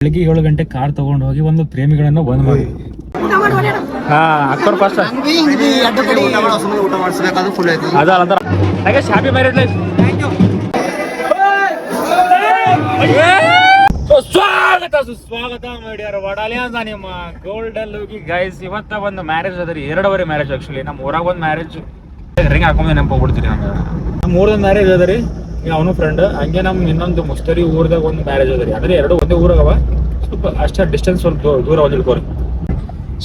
ಬೆಳಿಗ್ಗೆ ಏಳು ಗಂಟೆ ಕಾರ್ ತಗೊಂಡು ಹೋಗಿ ಒಂದು ಪ್ರೇಮಿಗಳನ್ನು ಬಂದ್ ಮಾಡಿ. ಹಾ ಅಕ್ಕರ್ ಫಸ್ಟ್ ಅದ ಹ್ಯಾಪಿ ಮ್ಯಾರೇಜ್ ಲೈಫ್ ಸ್ವಾಗತ, ಸುಸ್ವಾಗತ ಮಾಡ್ಯಾರ ವಡಾಲಿಯಾದ ನಿಮ್ಮ ಗೋಲ್ಡನ್ ಹೋಗಿ ಗೈಸ್ ಇವತ್ತ ಒಂದು ಮ್ಯಾರೇಜ್ ಅದರಿ ಎರಡವರೆ ಮ್ಯಾರೇಜ್ ಆಕ್ಚುಲಿ ನಮ್ಮ ಊರಾಗ ಒಂದು ಮ್ಯಾರೇಜ್ ರಿಂಗ್ ಹಾಕೊಂಡ್ ನೆನಪು ಹೋಗ್ಬಿಡ್ತೀರಿ ನಮ್ಮ ಊರದ ಮ್ಯಾರೇಜ್ ಅದರಿ ಅವನು ಫ್ರೆಂಡ್ ಹಂಗೆ ನಮ್ಮ ಇನ್ನೊಂದು ಮುಸ್ತರಿ ಊರ್ದಾಗ ಒಂದು ಮ್ಯಾರೇಜ್ ಅದರಿ ಅಂದ್ರೆ ಎರಡು ಒಂದೇ ಊರಾಗವ ಸ್ವಲ್ಪ ಅಷ್ಟೇ ಡಿಸ್ಟೆನ್ಸ್ ಸ್ವಲ್ಪ ದೂರ ಒಂದಿಡ್ಕೋರಿ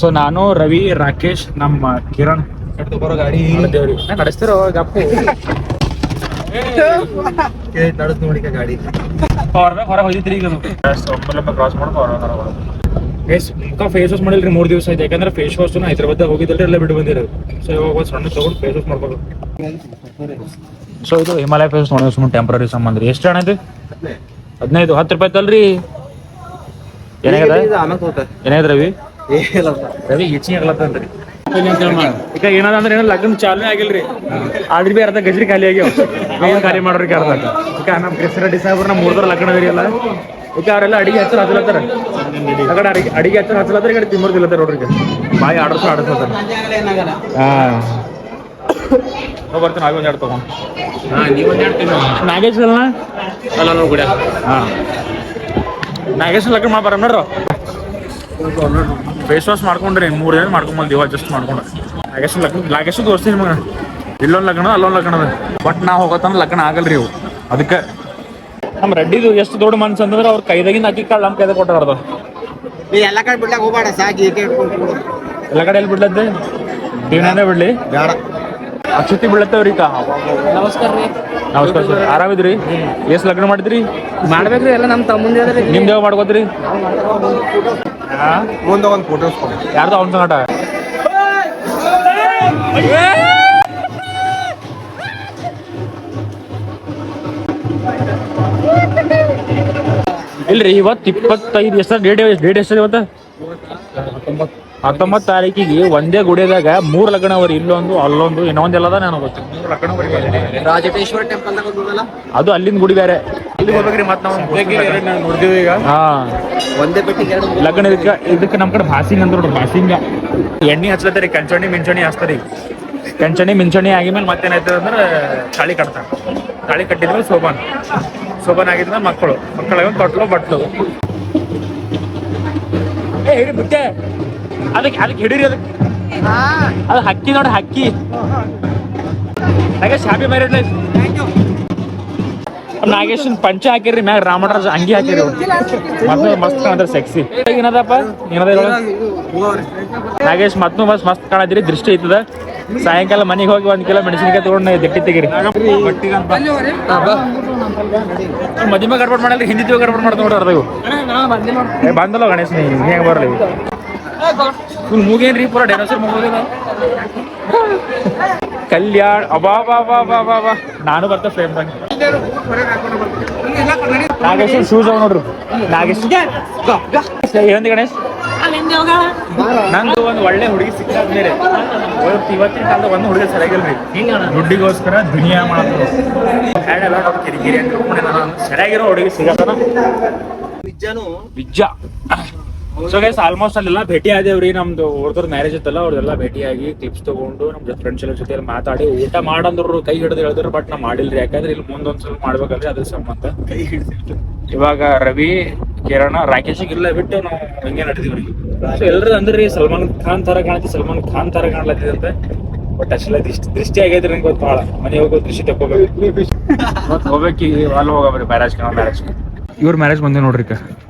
ಸೊ ನಾನು ರವಿ ರಾಕೇಶ್ ನಮ್ಮ ಕಿರಣ್. ಬರೋ ಗಾಡಿ ದೇವ್ರಿ ನಡೆಸ್ತಿರೋ ಗಪ್ಪು ನಡೆದ್ ನೋಡಿಕ ಗಾಡಿ. ಹೊರಗೆ ಹೊರಗೆ ಹೋಗಿದ್ರಿ ಈಗ ಒಬ್ಬರೊಬ್ಬ ಕ್ರಾಸ್ ಮಾಡ್ಕೊಂಡು ಹೊರಗೆ ಹೊರಗೆ ಫೇಸ್ ಮುಖ ಫೇಸ್ ವಾಶ್ ಮಾಡಿಲ್ರಿ ಮೂರು ದಿವಸ ಆಯ್ತು. ಯಾಕಂದ್ರೆ ಫೇಸ್ ವಾಶ್ ಹೈದ್ರಾಬಾದ್ ಹೋಗಿದ್ದಲ್ರಿ ಎಲ್ಲ ಬಿಟ್ಟು ಬಂದಿರೋದು. ಸೊ ಇವಾಗ ಒಂದು ಸಣ್ಣ ತಗೊಂಡು ಫೇಸ್ ವಾಶ್ ಮಾಡ್ಬೋದು ಸೊ ಇದು ಹಿಮಾಲಯ ಫೇಸ್ ನೋಡಿದ್ರೆ ಸುಮ್ಮನೆ ಟೆಂಪ್ರರಿ ಸಂಬಂಧ ರೀ. ಎಷ್ಟು ಹಣ ಇದು? ಹದಿನೈದು ಹತ್ತು ರೂಪಾಯಿ ತಲ್ರಿ. ಏನಾಗದ ಏನಾಗದ ರವಿ? ರವಿ ಹೆಚ್ಚಿಗೆ ಆಗ್ಲತ್ತಂದ್ರಿ ಈಗ ಏನದ ಅಂದ್ರೆ ಏನೋ ಲಗ್ನ ಚಾಲನೆ ಆಗಿಲ್ರಿ. ಆದ್ರೆ ಬಿ ಅರ್ಧ ಗಜ್ರಿ ಖಾಲಿ ಆಗ್ಯಾವ. ಏನ್ ಖಾಲಿ ಮಾಡೋರಿಗೆ ಅರ್ಧ? ಈಗ ನಮ್ಮ ಕ್ರಿಸ್ತ ಡಿಸೆಂಬರ್ ನಮ್ಮ ಮೂರ್ದವ್ರ ಲಗ್ನ ಅದರಿ ಅಲ್ಲ ಈಗ ಅವರೆಲ್ಲ ಅಡಿಗೆ ಹಚ್ಚರ ಹಚ್ಚಲತ್ತಾರ ಆ ಕಡೆ ಅಡಿಗೆ ಅಡಿಗೆ ಹಚ್ಚರ ಹಚ್ಚಲತ್ತಾರ ಈ ಕಡೆ ತಿಮ್ಮರ್ದಿಲ್ಲತ್ತಾರ ನೋಡ್ರಿ ಈಗ. ಬಾಯಿ ಆಡರ್ಸು ಆಡರ್ಸತ್ತಾರ ಹಾ. ಹೋಗ್ ಬರ್ತೀನಿ ನಾವೇ ಒಂದು ಎರಡು ತಗೊಂಡು. ನಾಗೇಶ್ ಅಲ್ಲ ಅಲ್ಲ ನೋಡಿ ಗುಡಿ ಹಾ. ನಾಗೇಶ್ ಲಗ್ನ ಮಾಡಿ ಬರ ನೋಡ್ರು. ಫೇಸ್ ವಾಶ್ ಮಾಡ್ಕೊಂಡ್ರಿ ಮೂರು ದಿನ ಮಾಡ್ಕೊಂಬಂದು ಇವಾಗ ಜಸ್ಟ್ ಮಾಡ್ಕೊಂಡು. ನಾಗೇಶ್ ಲಗ್ನ ನಾಗೇಶ್ ತೋರಿಸ್ತೀನಿ ನಿಮಗೆ. ಇಲ್ಲೊಂದು ಲಗ್ನ ಅಲ್ಲೊಂದು ಲಗ್ನ ಅದ ಬಟ್ ನಾ ಹೋಗತ್ತನ ಲಗ್ನ ಆಗಲ್ರಿ ಇವು. ಅದಕ್ಕೆ ನಮ್ಮ ರೆಡ್ಡಿದು ಎಷ್ಟು ದೊಡ್ಡ ಮನ್ಸು ಅಂತಂದ್ರೆ ಅವ್ರ ಕೈದಾಗಿಂದ ಅಕ್ಕಿ ಕಾಳು ನಮ್ಮ ಕೈದಾಗ ಕೊಟ್ಟಾರ ನೀ ಎಲ್ಲ ಕಡೆ ಬಿಡ್ಲಾಕ ಹೋಗ್ಬೇಡ ಸಾಕಿ ಎಲ್ಲ ಕಡೆ ಎಲ್ಲಿ ಬಿಡ್ಲದ್ದೆ? ದೇವನೇ ಬಿಡ್ಲಿ. ಬೇಡ. ಅಕ್ಷತಿ ಬೀಳತ್ತವ್ರಿ ಕಾ ನಮಸ್ಕಾರ ರೀ. ನಮಸ್ಕಾರ ಸರ್. ಆರಾಮಿದ್ರಿ? ಎಷ್ಟು ಲಗ್ನ ಮಾಡಿದ್ರಿ? ಮಾಡ್ಬೇಕ್ರಿ ಎಲ್ಲ ನಮ್ಮ ತಮ್ಮಂದಿ ಅದ್ರಿ ನಿಮ್ದು ಯಾವ ಮಾಡ್ಕೋದ್ರಿ ಮುಂದೆ ಒಂದು ಫೋಟೋಸ್ ಕೊಡಿ. ಯಾರ್ದು ಅವ್ನ ಸಂಗಟ? ಇಲ್ರಿ ಇವತ್ತು ಇಪ್ಪತ್ತೈದು ಎಷ್ಟು ಡೇಟ್ ಡೇಟ್ ಎಷ್ಟು ಇವತ್ತು? ಹತ್ತೊಂಬತ್ತು ತಾರೀಕಿಗೆ ಒಂದೇ ಗುಡಿದಾಗ ಮೂರು ಲಗ್ನ ಅವರಿ ಇಲ್ಲೊಂದು ಅಲ್ಲೊಂದು ಇನ್ನೊಂದು ಎಲ್ಲದ ನಾನು ಗೊತ್ತು. ಮೂರು ಟೆಂಪಲ್ ಅದು ಅಲ್ಲಿಂದ ಗುಡಿ ಬೇರೆ. ಹೋಗ್ಬೇಕ್ರಿ ಮತ್ತೆ ನಾವು? ನೋಡ್ತೀವಿ ಈಗ. ಹಾ. ಒಂದೇ ಲಗ್ನ ಇದಕ್ಕೆ ಇದಕ್ಕೆ ನಮ್ಮ ಕಡೆ ಭಾಸಿಂಗ್ ಅಂತ ನೋಡ್ರಿ ಭಾಸಿಂಗ. ಎಣ್ಣೆ ಹಚ್ಲತ್ತರಿ ಕಂಚಣಿ ಮಿಂಚಣಿ ಹಚ್ತಾರಿ ಕಂಚಣಿ ಮಿಂಚಣಿ ಆಗಿದ್ಮೇಲೆ ಮತ್ತೇನಾಯ್ತದ ಅಂದ್ರೆ ತಾಳಿ ಕಟ್ತಾರೆ. ತಾಳಿ ಕಟ್ಟಿದ್ಮೇಲೆ ಸೋಬಾನ್. ಸೋಬಾನ್ ಆಗಿದ್ಮೇಲೆ ಮಕ್ಕಳು. ಮಕ್ಕಳಾಗ ತೊಟ್ಲು ಬಟ್ಲು. ಏ ಹಿಡಿ ಬಿಟ್ಟೆ. ಅದಕ್ಕೆ ಅದಕ್ಕೆ ಹಿಡೀರಿ ಅದಕ್ಕೆ. ಅದು ಹಕ್ಕಿ ನೋಡಿ, ಹಕ್ಕಿ. ನಾಗೇಶ್ ಹ್ಯಾಪಿ ಮ್ಯಾರೇಜ್ ಲೈಫ್ ನಾಗೇಶನ್ ಪಂಚ ಹಾಕಿರಿ ಮ್ಯಾಗ ರಾಮರಾಜ್ ಅಂಗಿ ಹಾಕಿರಿ ಮತ್ತೆ ಮಸ್ತ್ ಕಾಣದ್ರ ಸೆಕ್ಸಿ ಏನದಪ್ಪ? ಏನದ ನಾಗೇಶ್ ಮತ್ತೂ ಮಸ್ತ್ ಮಸ್ತ್ ಕಾಣಿದ್ರಿ, ದೃಷ್ಟಿ ಐತದ ಸಾಯಂಕಾಲ ಮನೆಗೆ ಹೋಗಿ ಒಂದ್ ಕಿಲೋ ಮೆಣಸಿನಕಾಯಿ ತಗೊಂಡು ದಿಟ್ಟಿ ತೆಗಿರಿ. ಮದುವೆ ಗಡ್ಬಡ್ ಮಾಡಲ್ರಿ ಹಿಂದಿ ಗಡ್ಬಡ್ ಮಾಡ್ತಾ ನೋಡ್ರಿ ಬಂದಲ್ಲ ಗಣೇಶ್ ನೀ ಹೆಂಗ ಬರಲಿ? ಇವ್ನು ಮೂಗೇನ್ರಿ ಪೂರ ಡೈನೋಸರ್ ಮುಗೋದಿಲ್ಲ ಕಲ್ಯಾಣ ಅಬಾ ಬಾ ಬಾ ಬಾ ಬಾ ಬಾ ನಾನು ಬರ್ತಾ ಫ್ರೇಮ್ ಬಂದು ನಾಗೇಶ್ ಶೂಸ್ ಅವ ನೋಡ್ರಿ. ನಾಗೇಶ್. ಏನಂದಿ ಗಣೇಶ್? ನಂದು ಒಂದು ಒಳ್ಳೆ ಹುಡುಗಿ ಸಿಕ್ಕಾದ್ಮೇಲೆ ಮೇಲೆ. ಇವತ್ತಿನ ಕಾಲದ ಒಂದು ಹುಡುಗಿ ಸರಿಯಾಗಿಲ್ರಿ. ದುಡ್ಡಿಗೋಸ್ಕರ ದುನಿಯಾ ಹ್ಯಾಡ್ ಕಿರಿಕಿರಿ ಅಂತ ಸರಿಯಾಗಿರೋ ಹುಡುಗಿ ಸಿಗತ್ತಾನ? ಬಿಜ್ಜನು ನಿಜ ಸೊ ಗೈಸ್ ಆಲ್ಮೋಸ್ಟ್ ಅಲ್ಲೆಲ್ಲ ಭೇಟಿ ಆದೇವ್ರಿ ನಮ್ದು ಅವ್ರದ್ರ ಮ್ಯಾರೇಜ್ ಇತ್ತಲ್ಲ ಅವ್ರದೆಲ್ಲ ಭೇಟಿಯಾಗಿ ಟಿಪ್ಸ್ ತಗೊಂಡು ನಮ್ಮ ಫ್ರೆಂಡ್ಸ್ ಎಲ್ಲ ಜೊತೆ ಮಾತಾಡಿ ಊಟ ಮಾಡಂದ್ರು ಕೈ ಹಿಡಿದು ಹೇಳಿದ್ರು ಬಟ್ ನಾ ಮಾಡಿಲ್ರಿ. ಯಾಕಂದ್ರೆ ಇಲ್ಲಿ ಮುಂದೊಂದ್ಸಲ ಮಾಡ್ಬೇಕಲ್ರಿ ಅದ್ರ ಸಂಬಂಧ. ಕೈ ಹಿಡಿದು ಇವಾಗ ರವಿ ಕಿರಣ ರಾಕೇಶಿಗೆ ಇಲ್ಲ ಬಿಟ್ಟು ನಾವು ಹಿಂಗೆ ನಡೆದಿವ್ರಿ ಸೊ ಎಲ್ಲರೂ ಅಂದ್ರಿ ಸಲ್ಮಾನ್ ಖಾನ್ ತರ ಕಾಣತಿ ಸಲ್ಮಾನ್ ಖಾನ್ ತರ ಕಾಣ್ಲತ್ತಿದಂತೆ ಬಟ್ ಅಷ್ಟೆಲ್ಲ ದೃಷ್ಟಿ ದೃಷ್ಟಿ ಆಗೈತ್ರಿ ನಂಗೆ ಗೊತ್ತು ಭಾಳ. ಮನೆ ಹೋಗೋ ದೃಷ್ಟಿ ತಗೋಬೇಕು ಹೋಗ್ಬೇಕಿ ಹೋಗ್ಬೇಕು ಅಲ್ಲಿ ಹೋಗಬ್ರಿ ಮ್ಯಾರೇಜ್ ಮ್ಯಾರೇಜ್ ಇವ್ರ ಮ್ಯಾರೇಜ್ ಬಂದೆ ನೋಡ್ರಿ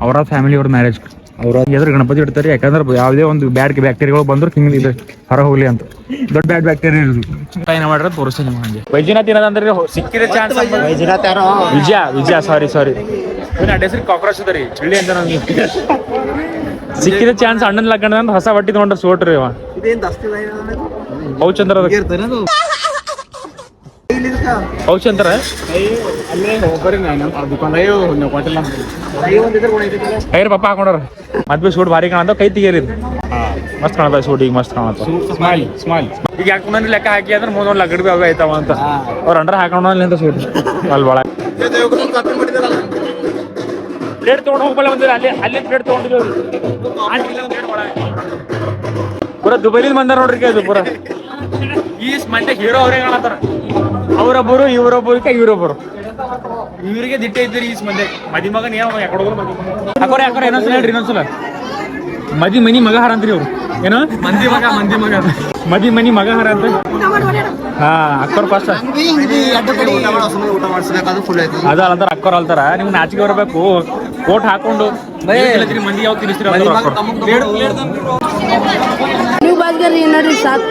ಅವರ ಫ್ಯಾಮಿಲಿ ಅವ್ರ ಮ್ಯಾರೇಜ್ ಅವ್ರ ಎದುರು ಗಣಪತಿ ಇಡ್ತಾರೆ ಯಾಕಂದ್ರೆ ಯಾವುದೇ ಒಂದು ಬ್ಯಾಡ್ ಬ್ಯಾಕ್ಟೀರಿಯಾಗಳು ಬಂದ್ರು ಹಿಂಗೆ ಇದು ಹೊರ ಹೋಗ್ಲಿ ಅಂತ. ದೊಡ್ಡ ಬ್ಯಾಡ್ ಬ್ಯಾಕ್ಟೀರಿಯಾ ಇರೋದು. ಏನ ಮಾಡ್ರೆ ತೋರಿಸ್ತೀನಿ ನಿಮ್ಗೆ ಹಂಗೆ. ವೈದ್ಯನಾಥ್ ಏನದಂದ್ರೆ? ಸಿಕ್ಕಿದ ಚಾನ್ಸ್ ವೈದ್ಯನಾಥ್ ಯಾರೋ? ವಿಜಯ ವಿಜಯ ಸಾರಿ ಸಾರಿ ಇವನ್ ಅಡ್ಡ ಹೆಸರು ಕಾಕ್ರೋಚ್ ಅದ ರೀ ಚಳ್ಳಿ ಅಂತ ನನಗೆ ಸಿಕ್ಕಿದ ಚಾನ್ಸ್ ಅಣ್ಣನ ಲಗ್ನ ಅಂತ ಹೊಸ ಬಟ್ಟಿ ತಗೊಂಡ್ರೆ ಸೋಟ್ರಿ ಇವ ಇದೇನ್ ದಸ್ತಿ ಪೌಚ್ ಅಂತಾರ? ಕೈರ್ ಪಪ್ಪ ಹಾಕೊಂಡ್ರ ಮದ್ವೆ ಸೂಟ್ ಭಾರಿ ಕಾಣ ಕೈ ತೆಗಿಯರಿ ಇದು. ಮಸ್ತ್ ಕಾಣತ್ತ ಸೂಟ್, ಈಗ ಮಸ್ತ್ ಕಾಣತ್ತ. ಈಗ ಯಾಕೆ ಮುಂದೆ ಲೆಕ್ಕ ಹಾಕಿ ಅಂದ್ರೆ ಮೂರ್ ಲಗಡ್ ಬಿ ಅವೇ ಆಯ್ತಾವ ಅಂತ. ಅವ್ರ ಅಂಡ್ರ ಹಾಕೊಂಡ್ ಸೂಟ್. ಅಲ್ಲಿ ಒಳಗೆ ಪ್ಲೇಟ್ ತೊಗೊಂಡು ಹೋಗ್ಬಲ್ಲ ಬಂದಿರ ಅಲ್ಲಿ ಅಲ್ಲಿ ಪ್ಲೇಟ್ ತೊಗೊಂಡಿದ್ದೀವಿ ಪೂರ ದುಬೈಲಿಂದ ಬಂದಾರ ನೋಡ್ರಿ ಇದು ಪೂರ. ಈ ಮಂಡ್ಯ ಹೀರೋ ಅವರೇ ಕಾಣತ್ತಾರ. ಅವರೊಬ್ಬರು ಇವರೊಬ್ಬರಿಗೆ ಇವರೊಬ್ಬರು. ಇವರಿಗೆ ದಿಟ್ಟ ಇದ್ದೀರಿ ಈ ಮಂದಿ ಮದಿ ಮಗನ ಯಾವ ಯಾಕಡೆ ಏನೋ ಹೇಳ್ರಿ ಇನ್ನೊಂದ್ಸಲ. ಮದಿ ಮನಿ ಮಗ ಹಾರ ಅಂತ್ರಿ ಅವ್ರು. ಏನೋ? ಮಂದಿ ಮಗ ಮಂದಿ ಮಗ. ಮದಿ ಮನಿ ಮಗ ಹಾರ ಅಂತ? ಹಾ ಅಕ್ಕೋರ್ ಫಸ್ಟ್ ಊಟ ಮಾಡಿಸ್ಬೇಕಾದ್ರೆ ಫುಲ್ ಐತಿ ಅದ ಅಲ್ತಾರ ಅಕ್ಕೋರ್ ಅಲ್ತಾರ. ನಿಮ್ಗೆ ನಾಚಿಕೆ ಬರಬೇಕು. ಕೋಟ್ ಹಾಕೊಂಡು ಮಂದಿ ಯಾವ ತಿನ್ನಿಸ್ತೀರ ನೀವು ಬಾಜ್ಗಾರಿ ನೋಡ್ರಿ ಸಾಕು.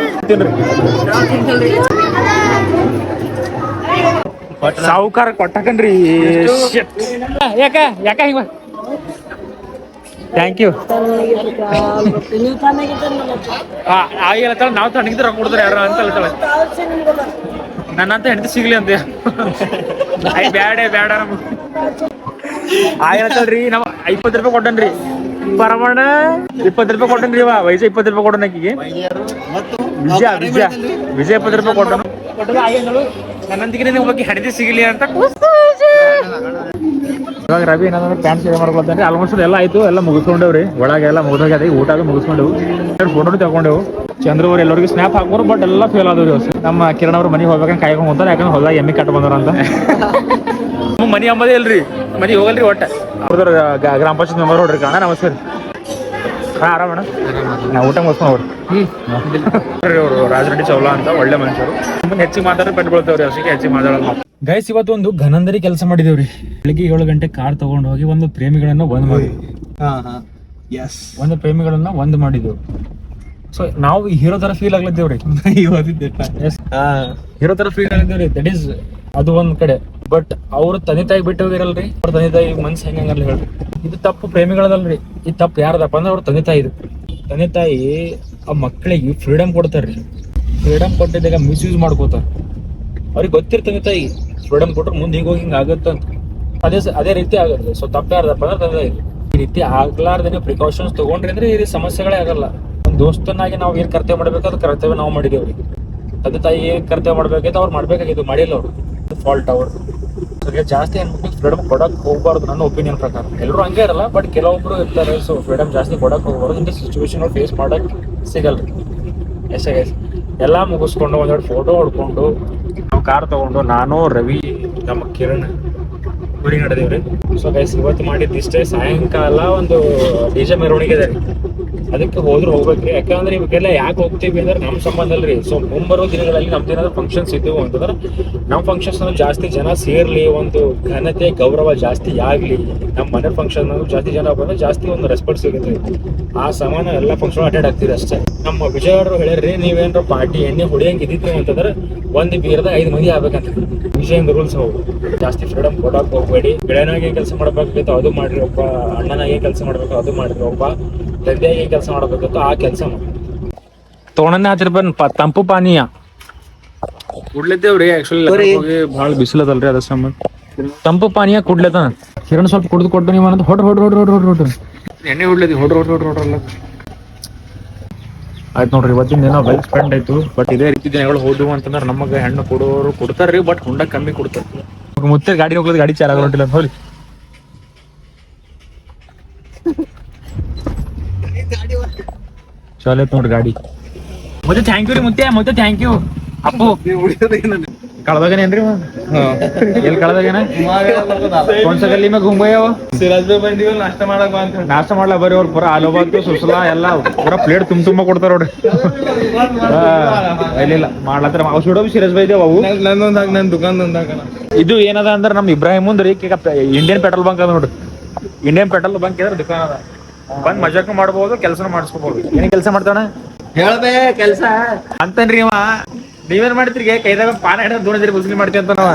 ಸಾವುಕಾರ ಕೊಟ್ಟಕನ್ರಿ. ಯಾಕ ಯಾಕ ಹಿಂಗ ಥ್ಯಾಂಕ್ ಯು ಆಗಿಲ್ಲ ನಾವು ತಣ್ಣಗಿದ್ರೆ ರೊಕ್ಕ ಕೊಡ್ತಾರೆ ಯಾರು ಅಂತ ಹೇಳ್ತಾಳೆ. ನನ್ನಂತ ಹೆಂಡತಿ ಸಿಗ್ಲಿ ಅಂತ ಐ ಬ್ಯಾಡೇ ಬ್ಯಾಡ ನಮ್ ಆಯ್ ನಮ್ಮ ನಾವು ಇಪ್ಪತ್ತು ರೂಪಾಯಿ ಕೊಟ್ಟನ್ರಿ. ಪರಮಣ್ಣ ಇಪ್ಪತ್ತು ರೂಪಾಯಿ ಕೊಟ್ಟನ್ರಿ ಇವ ವಯಸ್ಸ ಇಪ್ಪತ್ತು ರೂಪಾಯಿ ಕೊಟ್ಟನ ಆಕಿಗೆ. ವಿಜಯ ವಿಜಯ ವಿಜಯ ಇಪ್ಪತ್ತು ರೂಪಾಯಿ ಕೊಟ್ಟನು. ಆಗಿ ನನ್ನಂತಿಗೆ ನಿನಗೆ ಬಗ್ಗೆ ಹೆಂಡತಿ ಸಿಗಲಿ ಅಂತ ಇವಾಗ ರವಿ ಏನಂದ್ರೆ ಪ್ಯಾಂಟ್ ಸೇವೆ ಮಾಡ್ಕೊಳ್ತಾನೆ ಆಲ್ಮೋಸ್ಟ್ ಎಲ್ಲ ಆಯ್ತು ಎಲ್ಲ ಮುಗಿಸ್ಕೊಂಡೇವ್ರಿ. ಒಳಗೆ ಎಲ್ಲ ಮುಗಿದೋಗ್ಯದ ಊಟ ಅದು ಮುಗಿಸ್ಕೊಂಡೆವು. ಫೋಟೋ ತಗೊಂಡೆವು. ಚಂದ್ರ ಅವ್ರು ಎಲ್ಲರಿಗೂ ಸ್ನ್ಯಾಪ್ ಹಾಕೋರು ಬಟ್ ಎಲ್ಲ ಫೇಲ್ ಆದವ್ರಿ. ನಮ್ಮ ಕಿರಣ್ ಅವ್ರ ಮನೆಗೆ ಹೋಗ್ಬೇಕಂತ ಕಾಯ್ಕೊಂಡು ಹೋಗ್ತಾರೆ ಯಾಕಂದ್ರೆ ಹೊಲದಾಗ ಎಮ್ಮಿ ಕಟ್ ಬಂದಾರ ಅಂತ. ನಮ್ಮ ಮನಿ ಅಂಬದೇ ಇಲ್ರಿ. ಮನಿ ಹೋಗಲ್ರಿ ಒಟ್ಟ. ಗ್ರಾಮ ಪಂಚಾಯತ್ ಮೆಂಬರ್ ಹೊಡ್ರಿ ಕಾಣ ನಮಸ್ಕಾರ. ಹಾ ಆರಾಮಣ್ಣ ನಾವು ಊಟ ಮುಗಿಸ್ಕೊಂಡು ಹೋಗ್ರಿ. ಅವರು ರಾಜರೆಡ್ಡಿ ಚೌಲಾ ಅಂತ ಒಳ್ಳೆ ಮನುಷ್ಯರು. ತುಂಬಾ ಹೆಚ್ಚಿಗೆ ಮಾತಾಡ್ರೆ ಪೆಟ್ಕೊಳ್ತೇವ್ರಿ ಅಷ್ಟಕ್ಕೆ ಹೆಚ್ಚಿಗೆ ಮಾತಾಡೋದು ಗೈಸ್ ಇವತ್ತು ಒಂದು ಘನಂದರಿ ಕೆಲಸ ಮಾಡಿದೇವ್ರಿ. ಬೆಳಿಗ್ಗೆ ಏಳು ಗಂಟೆ ಕಾರ್ ತಗೊಂಡು ಹೋಗಿ ಒಂದು ಪ್ರೇಮಿಗಳನ್ನ ಒಂದು ಮಾಡಿ ಹಾ ಹಾ. ಎಸ್ ಒಂದು ಪ್ರೇಮಿಗಳನ್ನ ಒಂದ್ ಮಾಡಿದೆವು ಸೊ ನಾವು ಹೀರೋ ತರ ಫೀಲ್ ಆಗ್ಲತ್ತೇವ್ರಿ? ಎಸ್ ಹೀರೋ ತರ ಫೀಲ್ ಆಗ್ಲತ್ತೇವ್ರಿ. ದಟ್ ಈಸ್ ಅದು ಒಂದ್ ಕಡೆ. ಬಟ್ ಅವ್ರ ತಂದೆ ತಾಯಿ ಬಿಟ್ಟು ಹೋಗಿರಲ್ರಿ. ಅವ್ರ ತಂದೆ ತಾಯಿ ಮನ್ಸ್ ಹೆಂಗಲ್ಲ ಹೇಳ್ರಿ. ಇದು ತಪ್ಪು ಪ್ರೇಮಿಗಳದಲ್ರಿ. ಈ ತಪ್ಪು ಯಾರದಪ್ಪ ಅಂದ್ರೆ ಅವ್ರ ತಂದೆ ತಾಯಿ ತಂದೆ ತಾಯಿ ಆ ಮಕ್ಕಳಿಗೆ ಫ್ರೀಡಮ್ ಕೊಡ್ತಾರ್ರಿ. ಫ್ರೀಡಮ್ ಕೊಟ್ಟಿದ್ದಾಗ ಮಿಸ್ಯೂಸ್ ಮಾಡ್ಕೋತಾರ. ಅವ್ರಿಗೆ ಗೊತ್ತಿರ್ ತಂದೆ ತಾಯಿ ಫ್ರೀಡಮ್ ಕೊಟ್ರೆ ಮುಂದೆ ಹೀಗೆ ಹೋಗಿ ಹಿಂಗೆ ಆಗುತ್ತೆ ಅದೇ ಅದೇ ರೀತಿ ಆಗುತ್ತೆ. ಸೊ ತಪ್ಪು ಯಾರದಪ್ಪ ಅಂದ್ರೆ ತಂದೆ ತಾಯಿ. ಈ ರೀತಿ ಆಗ್ಲಾರ್ದೇನೆ ಪ್ರಿಕಾಷನ್ಸ್ ತಗೊಂಡ್ರಿ ಅಂದ್ರೆ ಈ ಸಮಸ್ಯೆಗಳೇ ಆಗಲ್ಲ. ಒಂದು ದೋಸ್ತನಾಗಿ ನಾವು ಏನ್ ಕರ್ತವ್ಯ ಮಾಡ್ಬೇಕು ಅದು ಕರ್ತವ್ಯ ನಾವು ಮಾಡಿದೇವ್ರಿ. ತಂದೆ ತಾಯಿ ಏನ್ ಕರ್ತವ್ಯ ಮಾಡ್ಬೇಕೈತೆ ಅವ್ರು ಮಾಡ್ಬೇಕಾಗಿತ್ತು ಮಾಡಿಲ್ಲ ಅವ್ರು. ಫಾಲ್ಟ್ ಅವ್ರು. ಅವ್ರಿಗೆ ಜಾಸ್ತಿ ಏನ್ಬಿಟ್ಟು ಫ್ರೀಡಮ್ ಕೊಡಕ್ಕೆ ಹೋಗ್ಬಾರ್ದು ನನ್ನ ಒಪಿನಿಯನ್ ಪ್ರಕಾರ. ಎಲ್ಲರೂ ಹಂಗೆ ಇರಲ್ಲ ಬಟ್ ಕೆಲವೊಬ್ರು ಇರ್ತಾರೆ ಸೊ ಫ್ರೀಡಮ್ ಜಾಸ್ತಿ ಕೊಡಕ್ ಹೋಗ್ಬಾರ್ದು. ಇಂಥ ಸಿಚುವೇಶನ್ ಫೇಸ್ ಮಾಡಕ್ ಸಿಗಲ್ಲ. Yes yes. ಎಲ್ಲ ಮುಗಿಸ್ಕೊಂಡು ಒಂದೆರಡು ಫೋಟೋ ಹೊಡ್ಕೊಂಡು, ನಾವು ಕಾರ್ ತಗೊಂಡು ನಾನು, ರವಿ, ನಮ್ಮ ಕಿರಣ್ ಊರಿಗೆ ನಡೆದೇವ್ರಿ. ಸೊ ಗೈಸ್ ಇವತ್ತು ಮಾಡಿದ್ದು ಇಷ್ಟೇ ಸಾಯಂಕಾಲ ಒಂದು ಡಿಜೆ ಮೆರವಣಿಗೆ ಇದೆ. ರೀ ಅದಕ್ಕೆ ಹೋದ್ರೆ ಹೋಗ್ಬೇಕ್ರಿ. ಯಾಕಂದ್ರೆ ಇವಕ್ಕೆಲ್ಲ ಯಾಕೆ ಹೋಗ್ತೀವಿ ಅಂದ್ರೆ ನಮ್ಮ ಸಂಬಂಧ ಅಲ್ರಿ ಸೊ ಮುಂಬರೋ ದಿನಗಳಲ್ಲಿ ನಮ್ದು ಏನಾದ್ರು ಫಂಕ್ಷನ್ಸ್ ಇದ್ದವು ಅಂತಂದ್ರೆ ನಮ್ಮ ಫಂಕ್ಷನ್ಸ್ ಜಾಸ್ತಿ ಜನ ಸೇರ್ಲಿ, ಒಂದು ಘನತೆ, ಗೌರವ ಜಾಸ್ತಿ ಆಗ್ಲಿ ನಮ್ಮ ಮನೆ ಫಂಕ್ಷನ್ ಜಾಸ್ತಿ ಜನ ಬಂದ್ರೆ ಜಾಸ್ತಿ ಒಂದು ರೆಸ್ಪೆಕ್ಟ್ ಸಿಗುತ್ತೆ. ಆ ಸಮಾನ ಎಲ್ಲ ಫಂಕ್ಷನ್ ಅಟೆಂಡ್ ಆಗ್ತೀರಿ ಅಷ್ಟೇ. ನಮ್ಮ ವಿಜಯ್ ಅವರು ಹೇಳ್ರಿ ನೀವೇನಾರ ಪಾರ್ಟಿ ಎಣ್ಣೆ ಹೊಡಿಯಂಗ್ ಇದ್ದಿತ್ತು ಅಂತಂದ್ರೆ ಒಂದು ಬೀರ್ದ ಐದು ಮಂದಿ ಆಗ್ಬೇಕಂತ. ವಿಜಯನ್ ರೂಲ್ಸ್ ಹೋಗು ಜಾಸ್ತಿ ಫ್ರೀಡಮ್ ಕೊಡಕ್ ಹೋಗ್ಬೇಡಿ. ಬೆಳೆನಾಗೆ ಕೆಲಸ ಮಾಡ್ಬೇಕಾಗಿತ್ತು, ಅದು ಮಾಡ್ರಿ ಒಬ್ಬ, ಅಣ್ಣನಾಗೆ ಕೆಲಸ ಮಾಡ್ಬೇಕು, ಅದು ಮಾಡ್ರಿ ಒಬ್ಬ. ತಂದೆಯಾಗಿ ಕೆಲಸ ಮಾಡಬೇಕಿತ್ತು ಆ ಕೆಲಸ ತೋಣನೆ ಹತ್ತಿರ ಬಂದ್ ತಂಪು ಪಾನೀಯ. ಕುಡ್ಲಿದ್ದೇವ್ರಿ ಆಕ್ಚುಲಿ ಬಹಳ ಭಾಳ ಬಿಸಿಲದಲ್ರಿ ಅದ್ರ ಸಂಬಂಧ. ತಂಪು ಪಾನೀಯ ಕುಡ್ಲತ್ತ ಕಿರಣ್ ಸ್ವಲ್ಪ ಕುಡ್ದು ಕೊಟ್ಟು ನೀವು ಅನ್ನೋದು. ಹೊಡ್ರ ಹೊಡ್ರ ಹೊಡ್ರ ಹೊಡ್ರ ಹೊಡ್ರ ಎಣ್ಣೆ ಹೊಡ್ಲದಿ ಹೊಡ್ರ ಹೊಡ್ರ ಹೊಡ್ರ ಹೊಡ್ರಲ್ಲ ಆಯ್ತು ನೋಡ್ರಿ ಇವತ್ತಿನ ದಿನ ವೆಲ್ ಸ್ಪೆಂಡ್ ಆಯ್ತು. ಬಟ್ ಇದೇ ರೀತಿ ದಿನಗಳು ಹೋದ್ವು ಅಂತಂದ್ರೆ ನಮಗೆ ಹೆಣ್ಣು ಕೊಡೋರು ಕೊಡ್ತಾರ್ರಿ ಬಟ್ ಹುಂಡ ಕಮ್ಮಿ ಕೊಡ್ತಾರೆ. ಮುತ್ತೆ ಗಾಡಿ ಹೋಗ್ಲದ ಗಾಡಿ ಚಾರ ಹೊಂಟಿಲ್ಲ ಅಂತ ಚಲೋ ಐತ್ ನೋಡ್ರಿ ಗಾಡಿ. ಮತ್ತೆ ಥ್ಯಾಂಕ್ ಯು ರೀ ಮುತ್ತೆ ಮತ್ತೆ ಥ್ಯಾಂಕ್ ಯು ಅಪ್ಪು. ಕಳ್ದಾಗೇನ್ರಿ ಎಲ್ಲಿ ಕಳ್ದಾಗೇನ? ಕೊಂಡ್ಸ ಗಲ್ಲಿ ಮ್ಯಾಗ ಗುಂಬಯ್ಯವ ಸಿರಾಜ್ ಬಂದಿವಿ ನಾಷ್ಟ ಮಾಡಕ್ ಬಂತ ನಾಷ್ಟ ಮಾಡ್ಲಾ ಬರ್ರಿ ಅವ್ರು ಪೂರ ಆಲೂ ಬಾತು ಸುಸಲ ಎಲ್ಲ ಪೂರ ಪ್ಲೇಟ್ ತುಂಬ ತುಂಬ ಕೊಡ್ತಾರ ನೋಡ್ರಿ ಇಲ್ಲ ಮಾಡ್ಲತ್ತಾರ. ಅವ್ ಸುಡೋ ಸಿರಾಜ್ ಬೈದೇವ ಅವು? ನಂದೊಂದ್ ಹಾಕ ನನ್ ದುಕಾನ್ ಇದು ಏನದ ಅಂದ್ರ ನಮ್ ಇಬ್ರಾಹಿಮ್ ಮುಂದ್ರಿ ಇಂಡಿಯನ್ ಪೆಟ್ರೋಲ್ ಬಂಕ್ ಅದ ನೋಡ್ರಿ ಇಂಡಿಯನ್ ಪೆಟ್ರೋಲ್ ಬಂಕ್ ಇದ್ರ ದುಕಾನ್ ಅದ. ಬಂದ್ ಮಜಾಕ್ ಮಾಡ್ಬೋದು ಕೆಲಸ ಮಾಡಿಸ್ಕೋಬಹುದು ಏನ್ ಕೆಲಸ ಮಾಡ್ತಾನ ಹೇಳ್ಬೇ ಕೆಲಸ. ಅಂತನ್ರಿ ಅವ ನೀವೇನ್ ಮಾಡ್ತೀರಿ ಕೈದಾಗ ಪಾನ ಹಿಡಿದ ದೂಡದಿರಿ ಬುಸ್ಲಿ ಮಾಡ್ತೀವಿ ಅಂತ ನಾವ.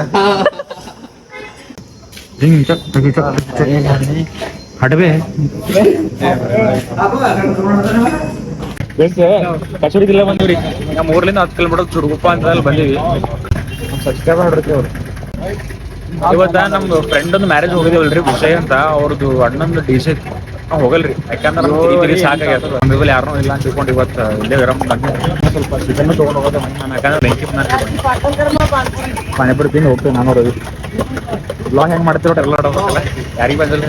ಬೇಸ್ ಕಚೋಡಿ ಜಿಲ್ಲೆ ಬಂದಿವ್ರಿ ನಮ್ಮ ಊರ್ಲಿಂದ ಹತ್ತು ಕಿಲೋಮೀಟರ್ ಚುಡುಗುಪ್ಪ ಅಂತ ಅಲ್ಲಿ ಬಂದೀವಿ. ನೋಡಿರ್ತೀವಿ ಅವ್ರು. ಇವತ್ತ ನಮ್ದು ಫ್ರೆಂಡ್ ಒಂದು ಮ್ಯಾರೇಜ್ ಹೋಗಿದೇವಲ್ರಿ ವಿಷಯ ಅಂತ. ಅವ್ರದ್ದು ಅಣ್ಣಂದು ಡಿಸೈಡ್ ಸಿ ನಾವು ಹೋಗಲ್ರಿ. ಯಾಕಂದ್ರೆ ನಮ್ಗೆ ತಿರಿ ತಿರಿ ಸಾಕಾಗ್ಯದ ನಮ್ಮ ಯಾರನ್ನೂ ಇಲ್ಲ ಅಂತ ತಿಳ್ಕೊಂಡು ಇವತ್ತು ಇಲ್ಲೇ ಗರಂ ಬಂದೆ ಸ್ವಲ್ಪ ಚಿಕನ್ ತೊಗೊಂಡು ಹೋಗೋದು ನಾನು. ಯಾಕಂದ್ರೆ ಬೆಂಕಿ ಪಾನಿಪುರಿ ತಿಂದು ಹೋಗ್ತೀವಿ ನಾನು ರವಿ. ಬ್ಲಾಗ್ ಹೆಂಗ್ ಮಾಡ್ತೀವಿ ಎಲ್ಲ ಯಾರಿಗೆ ಬಂದಿಲ್ಲ.